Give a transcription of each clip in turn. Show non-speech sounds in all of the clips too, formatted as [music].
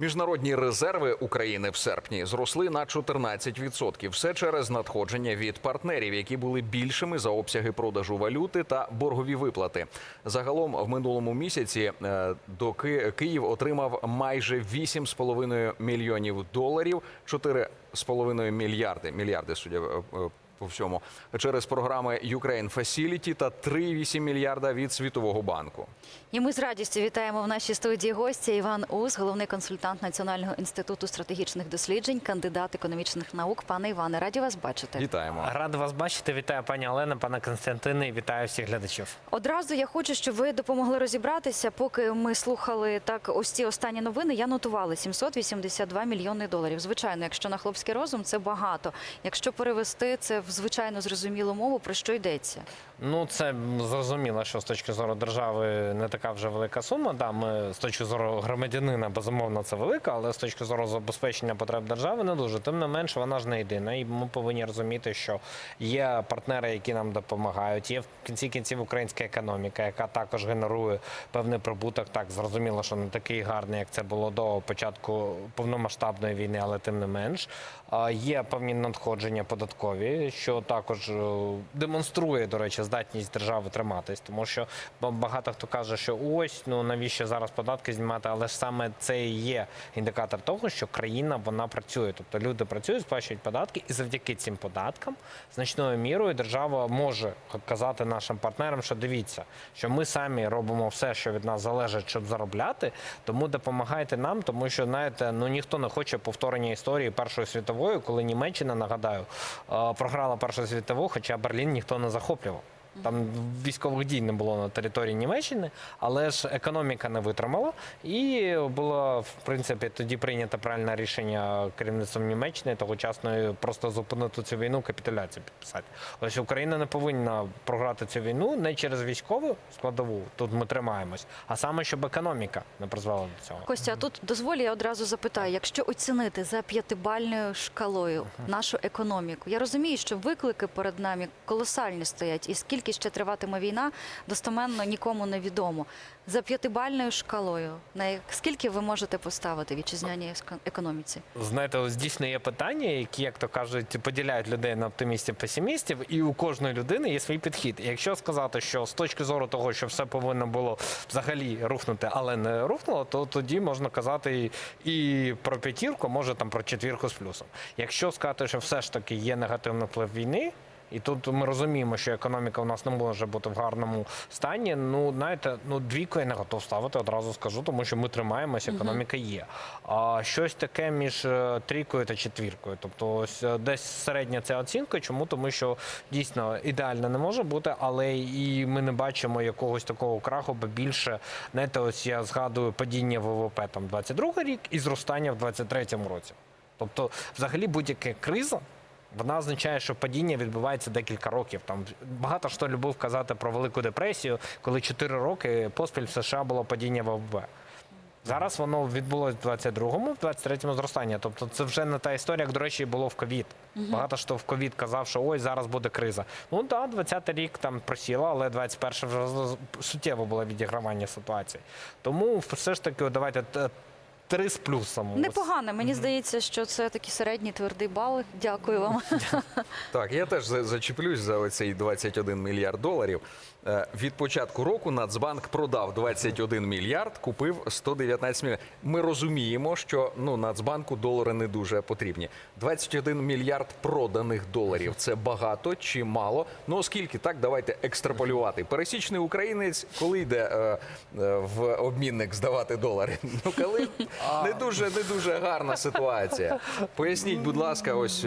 Міжнародні резерви України в серпні зросли на 14%. Все через надходження від партнерів, які були більшими за обсяги продажу валюти та боргові виплати. Загалом в минулому місяці е, до Ки- Київ отримав майже 8,5 мільйонів доларів, 4,5 мільярди мільярди судя е, е, по всьому через програми Ukraine Facility та 3,8 мільярда від Світового банку. І ми з радістю вітаємо в нашій студії гостя Іван Ус, головний консультант Національного інституту стратегічних досліджень, кандидат економічних наук. Пане Іване, раді вас бачити. Вітаємо. Радий вас бачити. Вітаю пані Олена, пане Константине. і Вітаю всіх глядачів. Одразу я хочу, щоб ви допомогли розібратися. Поки ми слухали так, ось ці останні новини. Я нотувала 782 мільйони доларів. Звичайно, якщо на хлопський розум, це багато. Якщо перевести це в звичайно зрозумілу мову, про що йдеться? Ну це зрозуміло, що з точки зору держави не така вже велика сума. Да, ми з точки зору громадянина, безумовно, це велика, але з точки зору забезпечення потреб держави не дуже. Тим не менше, вона ж не єдина, і ми повинні розуміти, що є партнери, які нам допомагають. Є в кінці кінців українська економіка, яка також генерує певний прибуток. Так зрозуміло, що не такий гарний, як це було до початку повномасштабної війни, але тим не менш. Є певні надходження податкові, що також е, демонструє, до речі, здатність держави триматись, тому що багато хто каже, що ось ну навіщо зараз податки знімати, але ж саме це і є індикатор того, що країна вона працює. Тобто люди працюють, сплачують податки, і завдяки цим податкам значною мірою держава може казати нашим партнерам, що дивіться, що ми самі робимо все, що від нас залежить, щоб заробляти. Тому допомагайте нам, тому що знаєте, ну ніхто не хоче повторення історії Першої світової, коли Німеччина, нагадаю, е, програла Першу світову, хоча Берлін ніхто не захоплював. Там військових дій не було на території Німеччини, але ж економіка не витримала, і було в принципі тоді прийнято правильне рішення керівництвом Німеччини тогочасною просто зупинити цю війну, капітуляцію підписати. Ось Україна не повинна програти цю війну не через військову складову. Тут ми тримаємось, а саме щоб економіка не призвела до цього. Костя, а тут дозволь, я одразу запитаю, якщо оцінити за п'ятибальною шкалою нашу економіку, я розумію, що виклики перед нами колосальні стоять, і скільки ще триватиме війна, достоменно нікому не відомо. За п'ятибальною шкалою, на скільки ви можете поставити вітчизняній економіці? Знаєте, дійсно є питання, які, як то кажуть, поділяють людей на оптимістів песимістів, і у кожної людини є свій підхід. І якщо сказати, що з точки зору того, що все повинно було взагалі рухнути, але не рухнуло, то тоді можна казати і про п'ятірку, може там про четвірку з плюсом. Якщо сказати, що все ж таки є негативний вплив війни. І тут ми розуміємо, що економіка у нас не може бути в гарному стані. Ну, знаєте, ну двійку я не готов ставити, одразу скажу, тому що ми тримаємося, економіка є. А щось таке між е, трійкою та четвіркою. Тобто, ось е, десь середня ця оцінка. Чому? Тому що дійсно ідеально не може бути, але і ми не бачимо якогось такого краху, бо більше знаєте, ось я згадую падіння ВВП там 22 рік і зростання в 23-му році. Тобто, взагалі, будь-яка криза. Вона означає, що падіння відбувається декілька років. Там багато хто любив казати про Велику депресію, коли 4 роки поспіль в США було падіння ВВП. Зараз воно відбулось в 22-му, в 23-му зростання. Тобто це вже не та історія, як, до речі, було в ковід. Багато хто в ковід казав, що ось зараз буде криза. Ну так, 20-й рік там просіло, але 21-й вже суттєво було відігравання ситуації. Тому все ж таки, давайте т- три з плюсом. Непогано. Мені здається, що це такий середній твердий бал. Дякую вам. [laughs] Так, я теж за- зачіплюсь за оцей 21 мільярд доларів. Е, Від початку року Нацбанк продав 21 мільярд, купив 119 мільярдів. Ми розуміємо, що ну Нацбанку долари не дуже потрібні. 21 мільярд проданих доларів це багато чи мало? Ну оскільки так, давайте екстраполювати. Пересічний українець, коли йде е, е, в обмінник здавати долари? Ну коли не дуже не дуже гарна ситуація. Поясніть, будь ласка, ось.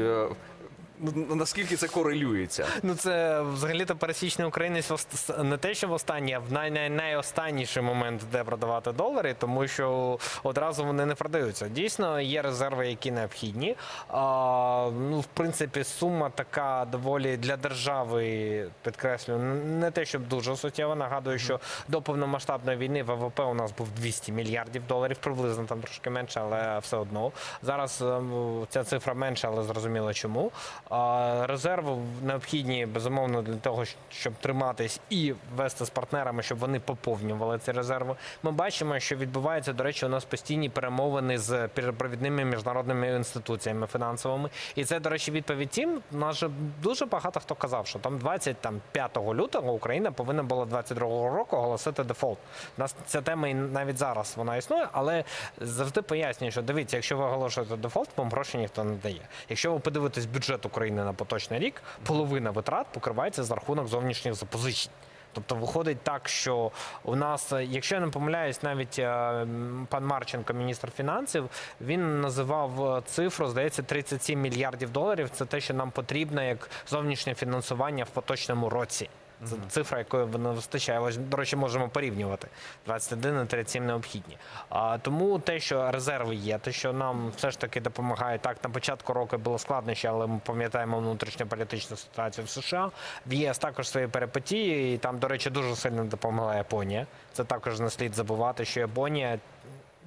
Ну, наскільки це корелюється? Ну це взагалі-то пересічний українець не те, що в останній, а в най- най- найостанніший момент, де продавати долари, тому що одразу вони не продаються. Дійсно, є резерви, які необхідні. А, ну, в принципі, сума така доволі для держави, підкреслю, не те, щоб дуже суттєва. Нагадую, що до повномасштабної війни ВВП у нас був 200 мільярдів доларів, приблизно там трошки менше, але все одно. Зараз ем, ця цифра менша, але зрозуміло чому. Резерви необхідні безумовно для того, щоб триматись і вести з партнерами, щоб вони поповнювали ці резерви. Ми бачимо, що відбувається, до речі, у нас постійні перемовини з перепровідними міжнародними інституціями фінансовими. І це, до речі, відповідь тим. Нас же дуже багато хто казав, що там 25 лютого Україна повинна була 22 року оголосити дефолт. У нас ця тема і навіть зараз вона існує, але завжди пояснюю, що дивіться, якщо ви оголошуєте дефолт, вам гроші ніхто не дає. Якщо ви подивитесь бюджет України на поточний рік, половина витрат покривається за рахунок зовнішніх запозичень. Тобто виходить так, що у нас, якщо я не помиляюсь, навіть е, пан Марченко, міністр фінансів, він називав е, цифру, здається, 37 мільярдів доларів. Це те, що нам потрібно як зовнішнє фінансування в поточному році. Це цифра, якої не вистачає. Ось, до речі, можемо порівнювати. 21 і 37 необхідні. А, тому те, що резерви є, те, що нам все ж таки допомагає. Так, на початку року було складнощі, але ми пам'ятаємо внутрішньополітичну ситуацію в США. В ЄС також свої перипетії, і там, до речі, дуже сильно допомогла Японія. Це також не слід забувати, що Японія.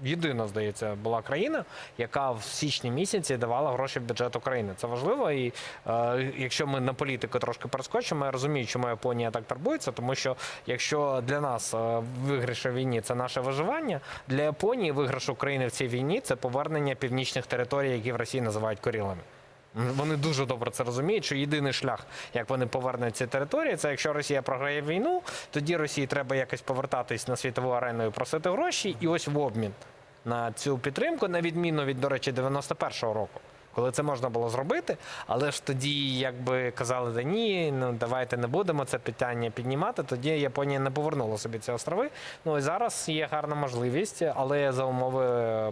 Єдина, здається, була країна, яка в січні місяці давала гроші в бюджет України. Це важливо. І е, якщо ми на політику трошки перескочимо, я розумію, чому Японія так турбується, тому що якщо для нас е, виграш у війні це наше виживання, для Японії виграш України в цій війні це повернення північних територій, які в Росії називають Корілами. Вони дуже добре це розуміють, що єдиний шлях, як вони повернуть ці території, це якщо Росія програє війну, тоді Росії треба якось повертатись на світову арену і просити гроші, і ось в обмін на цю підтримку, на відміну від, до речі, 91-го року. Коли це можна було зробити, але ж тоді, якби казали, да ні, ну давайте не будемо це питання піднімати. Тоді Японія не повернула собі ці острови. Ну і зараз є гарна можливість, але за умови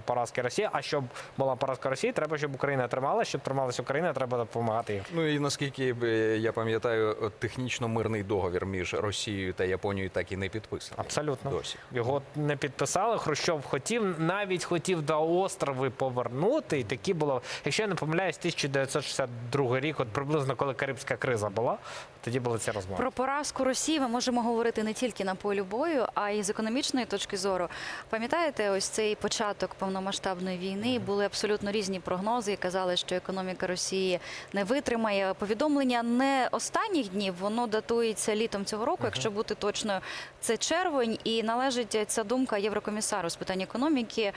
поразки Росії. А щоб була поразка Росії, треба, щоб Україна тримала. Щоб трималась Україна, треба допомагати їм. Ну і наскільки е, я пам'ятаю, технічно мирний договір між Росією та Японією так і не підписаний. Абсолютно. Досі. Його не підписали. Хрущов хотів, навіть хотів до острови повернути. І такі було, якщо не помиляюсь, 1962 рік, от приблизно коли Карибська криза була, тоді були ці розмови. Про поразку Росії ми можемо говорити не тільки на полі бою, а й з економічної точки зору. Пам'ятаєте, ось цей початок повномасштабної війни були абсолютно різні прогнози. і Казали, що економіка Росії не витримає. Повідомлення не останніх днів, воно датується літом цього року, якщо бути точною, це червень, і належить ця думка єврокомісару з питань економіки.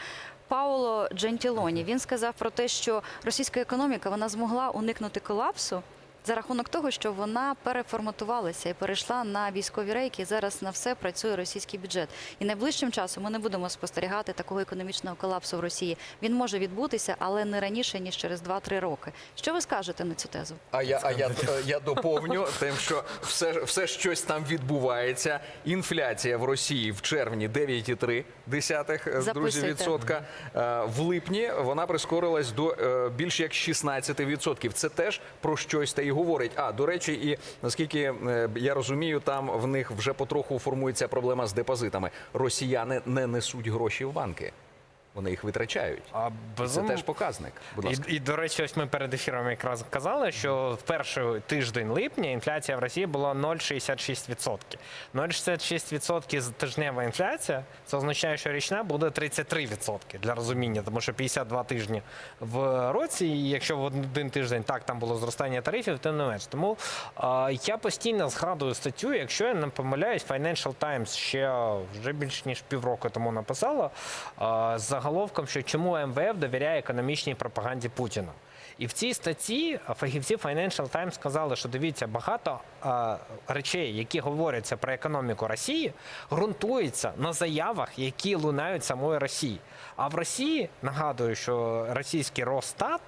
Пауло Джентілоні. Він сказав про те, що російська економіка вона змогла уникнути колапсу за рахунок того, що вона переформатувалася і перейшла на військові рейки. І зараз на все працює російський бюджет. І найближчим часом ми не будемо спостерігати такого економічного колапсу в Росії. Він може відбутися, але не раніше ніж через 2-3 роки. Що ви скажете на цю тезу? А я, а я, я доповню тим, що все, все щось там відбувається. Інфляція в Росії в червні 9,3 десятих, е, друзі, відсотка. Е, В липні вона прискорилась до е, більш як 16 відсотків. Це теж про щось та й говорить. А до речі, і наскільки е, я розумію, там в них вже потроху формується проблема з депозитами. Росіяни не несуть гроші в банки. Вони їх витрачають. А Це теж показник. Будь ласка. і до речі, ось ми перед ефіром якраз казали, що в перший тиждень липня інфляція в Росії була 0,66%. 0,66% з тижнева інфляція. Це означає, що річна буде 33% для розуміння, тому що 52 тижні в році. І якщо в один тиждень так там було зростання тарифів, тим не менш. Тому а, я постійно згадую статтю, якщо я не помиляюсь, Financial Times ще вже більш ніж півроку тому написала а, заголовком, що чому МВФ довіряє економічній пропаганді Путіна. І в цій статті фахівці Financial Times сказали, що дивіться, багато а, речей, які говоряться про економіку Росії, ґрунтуються на заявах, які лунають самої Росії. А в Росії нагадую, що російський Росстат.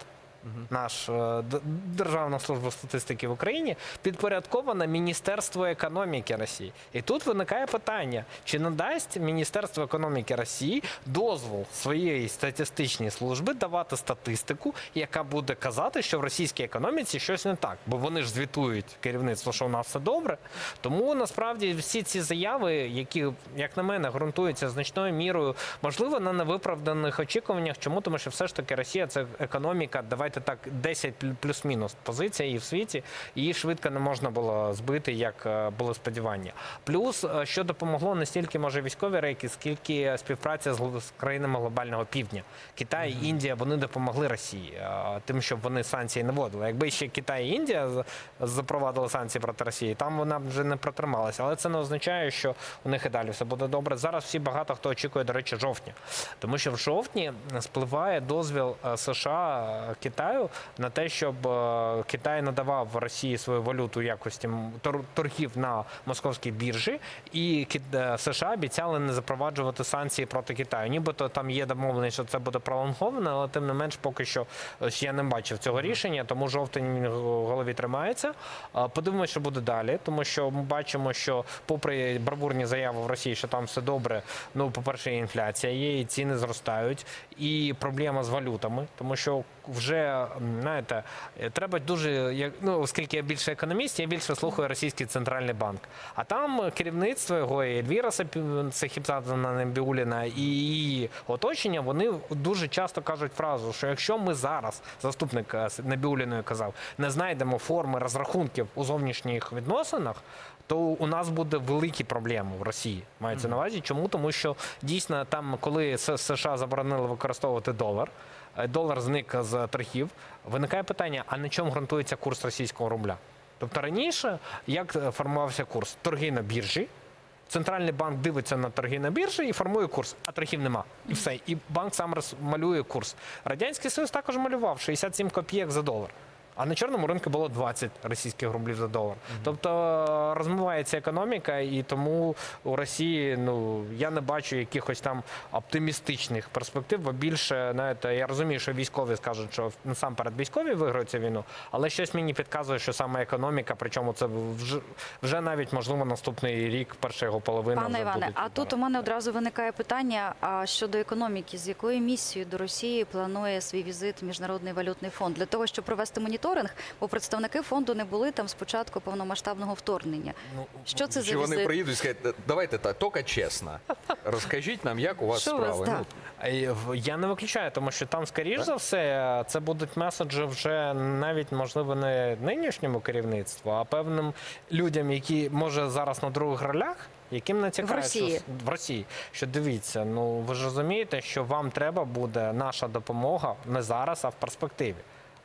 Наш е, Державна служба статистики в Україні підпорядкована Міністерству економіки Росії. І тут виникає питання: чи надасть Міністерство економіки Росії дозвол своєї статистичній служби давати статистику, яка буде казати, що в російській економіці щось не так, бо вони ж звітують керівництво, що у нас все добре. Тому насправді всі ці заяви, які, як на мене, ґрунтуються значною мірою, можливо, на невиправданих очікуваннях. Чому тому, що все ж таки Росія це економіка, давайте знаєте, так 10 плюс-мінус позиція і в світі. Її швидко не можна було збити, як е, було сподівання. Плюс, е, що допомогло не стільки може військові рейки, скільки співпраця з, країнами глобального півдня. Китай, Індія вони допомогли Росії, е, тим, щоб вони санкції не вводили. Якби ще Китай і Індія запровадили санкції проти Росії, там вона вже не протрималася. Але це не означає, що у них і далі все буде добре. Зараз всі багато хто очікує, до речі, жовтня, тому що в жовтні спливає дозвіл США е, Китаю на те, щоб е, Китай надавав Росії свою валюту в якості торгів на московській біржі, і е, США обіцяли не запроваджувати санкції проти Китаю. Нібито там є домовленість, що це буде пролонговано, але тим не менш, поки що ось я не бачив цього рішення, тому жовтень в голові тримається. Подивимося, що буде далі, тому що ми бачимо, що попри бравурні заяви в Росії, що там все добре. Ну, по-перше, інфляція є, і ціни зростають, і проблема з валютами, тому що вже знаєте, треба дуже як ну, оскільки я більше економіст, я більше слухаю російський центральний банк. А там керівництво його і Ельвіра Сахіпзадзевна Небіуліна і її оточення, вони дуже часто кажуть фразу, що якщо ми зараз, заступник е, Небіуліної казав, не знайдемо форми розрахунків у зовнішніх відносинах. То у нас буде великі проблеми в Росії. Мається на увазі. Чому? Тому що дійсно там, коли США заборонили використовувати долар, долар зник з торгів. Виникає питання: а на чому ґрунтується курс російського рубля? Тобто раніше як е, формувався курс? Торги на біржі. Центральний банк дивиться на торги на біржі і формує курс, а торгів нема. І все. І банк сам малює курс. Радянський Союз також малював 67 копійок за долар. А на чорному ринку було 20 російських рублів за долар. Тобто е, розмивається економіка, і тому у Росії ну я не бачу якихось там оптимістичних перспектив, бо більше знаєте, я розумію, що військові скажуть, що насамперед військові виграють цю війну, але щось мені підказує, що саме економіка, причому це вже, вже навіть можливо наступний рік, перша його половина. Пане Іване, а тут у мене одразу виникає питання: а щодо економіки, з якою місією до Росії планує свій візит Міжнародний валютний фонд для того, щоб провести моніторинг, бо представники фонду не були там з початку повномасштабного вторгнення. Ну, Що це за Чи вони візит? приїдуть і скажуть, давайте так, тільки чесно. Розкажіть нам, як у вас Що у вас, справи. Ну, Я не виключаю, тому що там, скоріш за все, це будуть меседжі вже навіть можливо не нинішньому керівництву, а певним людям, які може зараз на других ролях. Яким натякають В Росії. Що, в Росії, що дивіться, ну ви ж розумієте, що вам треба буде наша допомога не зараз, а в перспективі.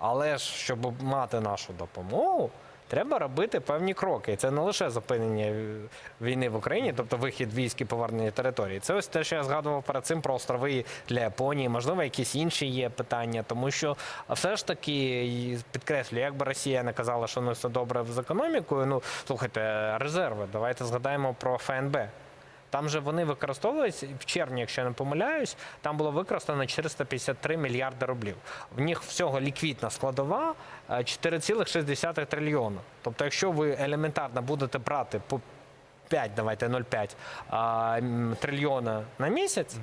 Але ж щоб мати нашу допомогу, треба робити певні кроки. І це не лише зупинення війни в Україні, тобто вихід військ і повернення території. Це ось те, що я згадував перед цим про острови для Японії. Можливо, якісь інші є питання, тому що все ж таки і підкреслюю, як Росія не казала, що не все добре з економікою. Ну слухайте, резерви. Давайте згадаємо про ФНБ. Там же вони використовують в червні, якщо я не помиляюсь, там було використано 453 мільярди рублів. В них всього ліквідна складова е, 4,6 трильйона. Тобто, якщо ви елементарно будете брати по 5, давайте 0,5 а, трильйона на місяць.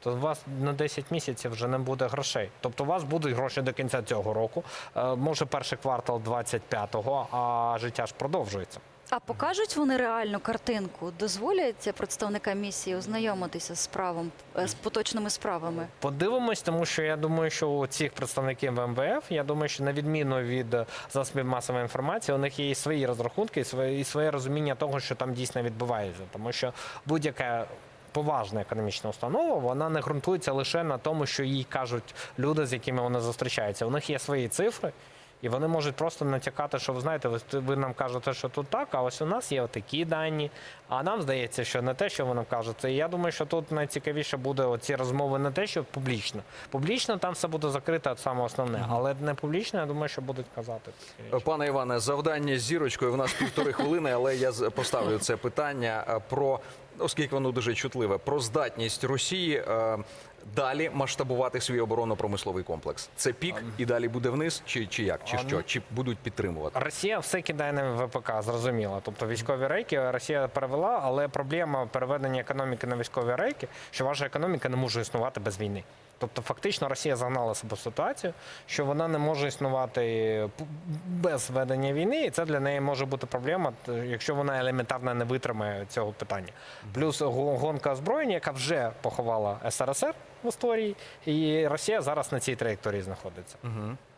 То у вас на 10 місяців вже не буде грошей. Тобто у вас будуть гроші до кінця цього року, е, може перший квартал 25-го, а життя ж продовжується. А покажуть вони реальну картинку? Дозволять представникам місії ознайомитися з справом е, з поточними справами? Подивимось, тому що я думаю, що у цих представників МВФ, я думаю, що на відміну від е, засобів масової інформації, у них є і свої розрахунки, і своє, і своє розуміння того, що там дійсно відбувається. Тому що будь-яка поважна економічна установа, вона не ґрунтується лише на тому, що їй кажуть люди, з якими вони зустрічаються. У них є свої цифри. І вони можуть просто натякати, що ви знаєте, ви, ви нам кажете, що тут так, а ось у нас є такі дані. А нам здається, що не те, що ви нам кажете. І я думаю, що тут найцікавіше буде оці розмови не те, що публічно. Публічно там все буде закрито, це саме основне. Але не публічно, я думаю, що будуть казати. Пане Іване, завдання з зірочкою. В нас півтори [laughs] хвилини, але я з- поставлю це питання е, про, оскільки воно дуже чутливе, про здатність Росії е, далі масштабувати свій оборонно-промисловий комплекс. Це пік і далі буде вниз, чи, чи як? Чи що? Чи будуть підтримувати? Росія все кидає на ВПК, зрозуміло. Тобто військові рейки Росія перевела, але проблема переведення економіки на військові рейки, що ваша економіка не може існувати без війни. Тобто, фактично, Росія загнала себе в ситуацію, що вона не може існувати без ведення війни, і це для неї може бути проблема, якщо вона елементарно не витримає цього питання. Плюс го- гонка озброєння, яка вже поховала СРСР. В історії, і Росія зараз на цій траєкторії знаходиться.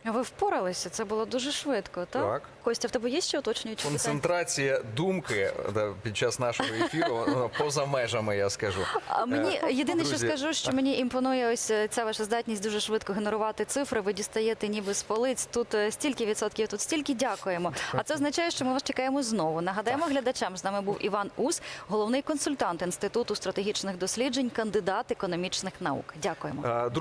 Ви впоралися, це було дуже швидко, так? Так. Костя, в тебе є ще уточнюючі питання? Концентрація думки да, під час нашого ефіру поза межами, я скажу. А мені Е, єдине, друзі, що скажу, що мені імпонує ось е, ця ваша здатність дуже швидко генерувати цифри. Ви дістаєте ніби з полиць. Тут е, стільки відсотків, тут стільки дякуємо. А це означає, що ми вас чекаємо знову. Нагадаємо глядачам. З нами був Іван Ус, головний консультант інституту стратегічних досліджень, кандидат економічних наук. Дякуємо. Е,